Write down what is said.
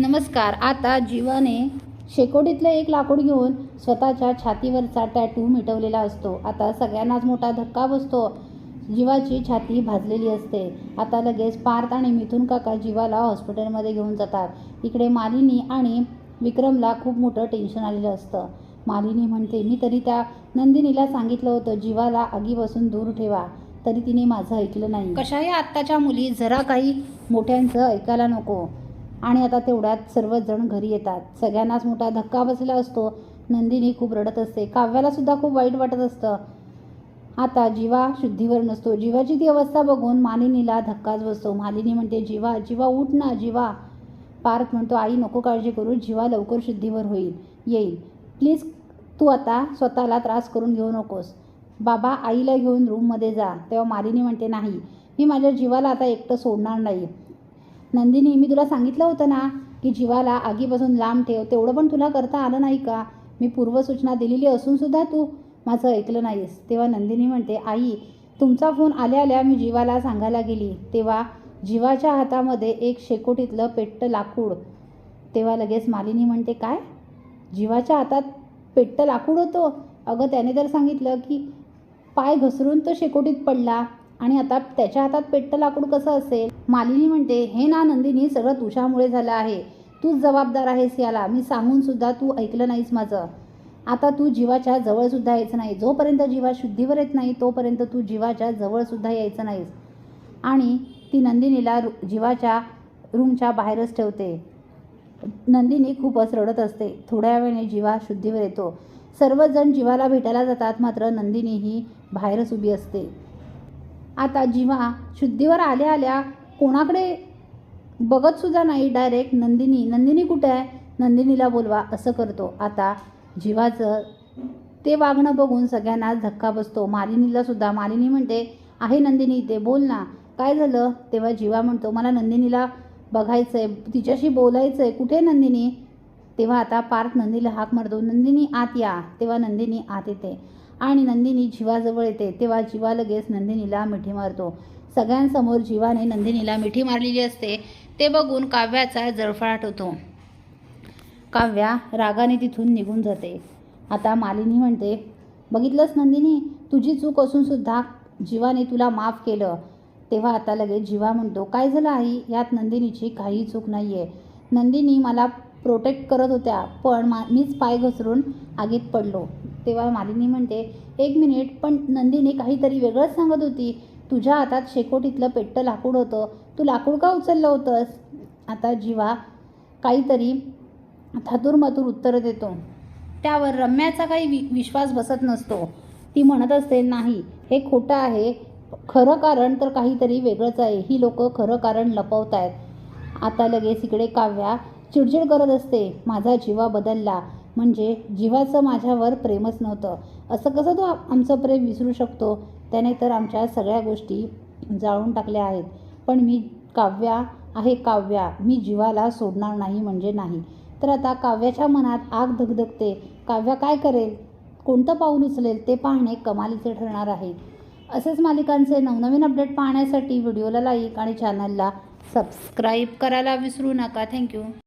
नमस्कार आता जीवाने शेकोटीतलं एक लाकूड घेऊन स्वतःच्या छातीवरचा टॅटू मिटवलेला असतो. आता सगळ्यांनाच मोठा धक्का बसतो. जीवाची छाती भाजलेली असते. आता लगेच पार्थ आणि मिथून काका जीवाला हॉस्पिटलमध्ये घेऊन जातात. इकडे मालिनी आणि विक्रमला खूप मोठं टेन्शन आलेलं असतं. मालिनी म्हणते मी तरी त्या नंदिनीला सांगितलं होतं जीवाला आगीपासून दूर ठेवा. तरी तिने माझं ऐकलं नाही. कशाही आत्ताच्या मुली जरा काही मोठ्यांचं ऐकायला नको. आणि आता तेवढ्यात सर्वच जण घरी येतात. सगळ्यांनाच मोठा धक्का बसला असतो. नंदिनी खूप रडत असते. काव्याला सुद्धा खूप वाईट वाटत असतं. आता जीवा शुद्धीवर नसतो. जीवाची ती अवस्था बघून मालिनीला धक्काच बसतो. मालिनी म्हणते जीवा जीवा उठ ना जीवा. पार्थ म्हणतो आई नको काळजी करू. जीवा लवकर शुद्धीवर होईल. येईल. प्लीज तू आता स्वतःला त्रास करून घेऊ नकोस. बाबा आईला घेऊन रूममध्ये जा. तेव्हा मालिनी म्हणते नाही. मी माझ्या जीवाला आता एकटं सोडणार नाही. नंदिनी मी तुला सांगितलं होतं ना की जीवाला आगीपासून लांब ठेव. तेवढं पण तुला करता आलं नाही का? मी पूर्वसूचना दिलेली असूनसुद्धा तू माझं ऐकलं नाहीस. तेव्हा नंदिनी म्हणते आई तुमचा फोन आल्या आल्या मी जीवाला सांगायला गेली. तेव्हा जीवाच्या हातामध्ये एक शेकोटीतलं पेट्ट लाकूड. तेव्हा लगेच मालिनी म्हणते काय? जीवाच्या हातात पेट्ट लाकूड होतं? अगं त्याने तर सांगितलं की पाय घसरून तो शेकोटीत पडला. आणि आता त्याच्या हातात पेट्ट लाकूड कसं असेल? मालिनी म्हणते हे ना नंदिनी सगळं तुझ्यामुळे झालं आहे. तूच जबाबदार आहेस याला. मी सांगून सुद्धा तू ऐकलं नाहीस माझं. आता तू जीवाच्या जवळसुद्धा यायचं नाही. जोपर्यंत जीवा शुद्धीवर येत नाही तोपर्यंत तू जीवाच्या जवळसुद्धा यायचं नाहीस. आणि ती नंदिनीला रु जीवाच्या रूमच्या बाहेरच ठेवते. नंदिनी खूपच रडत असते. थोड्या वेळाने जीवा शुद्धीवर येतो. सर्वजण जीवाला भेटायला जातात मात्र नंदिनी ही बाहेरच उभी असते. आता जीवा शुद्धीवर आल्या आल्या कोणाकडे बघतसुद्धा नाही डायरेक्ट नंदिनी नंदिनी कुठे आहे? नंदिनीला बोलवा असं करतो. आता जीवाचं ते वागणं बघून सगळ्यांनाच धक्का बसतो. मालिनीला सुद्धा मालिनी म्हणते आहे नंदिनी ते बोल ना. काय झालं? तेव्हा जीवा म्हणतो मला नंदिनीला बघायचं आहे तिच्याशी बोलायचं आहे कुठे आहे नंदिनी? तेव्हा आता पार्थ नंदीला हाक मारतो नंदिनी आत या. तेव्हा नंदिनी आत येते. आणि नंदिनी जीवाजवळ येते. तेव्हा जीवा लगेच नंदिनीला मिठी मारतो. सगळ्यांसमोर जीवाने नंदिनीला मिठी मारलेली असते. ते बघून काव्याचा जळफळाट होतो. काव्या रागाने तिथून निघून जाते. आता मालिनी म्हणते बघितलंस नंदिनी? तुझी चूक असूनसुद्धा जीवाने तुला माफ केलं. तेव्हा आता लगेच जीवा म्हणतो काय झालं आई? यात नंदिनीची काही चूक नाही आहे नंदिनी मला प्रोटेक्ट करत होत्या पण मा मीच पाय घसरून आगीत पडलो. तेव्हा मालिनी म्हणते एक मिनिट पण नंदिनी काहीतरी वेगळंच सांगत होती. तुझ्या हातात शेकोटीतलं पेट्टं लाकूड होतं. तू लाकूड का उचललं होतंस? आता जीवा काहीतरी थातूरमातूर उत्तर देतो. त्यावर रम्याचा काही वि विश्वास बसत नसतो. ती म्हणत असते नाही हे खोटं आहे. खरं कारण तर काहीतरी वेगळंच आहे. ही लोक खरं कारण लपवत आहेत आता लगेच इकडे काव्या चिडचिड करत असते. माझा जीवा बदलला. म्हणजे जीवाचं माझ्यावर प्रेमच नव्हतं. असं कसं तो आमचं प्रेम विसरू शकतो? त्याने तर आमच्या सगळ्या गोष्टी जाळून टाकल्या आहेत. पण मी काव्या आहे काव्या. मी जीवाला सोडणार नाही म्हणजे नाही. तर आता काव्याच्या मनात आग धगधगते. काव्या काय करेल? कोणतं पाऊल उचलेल? ते पाहणे कमालीचे ठरणार आहे. असेच मालिकांचे नवनवीन अपडेट पाहण्यासाठी व्हिडिओला लाईक आणि चॅनलला सबस्क्राईब करायला विसरू नका. थँक्यू.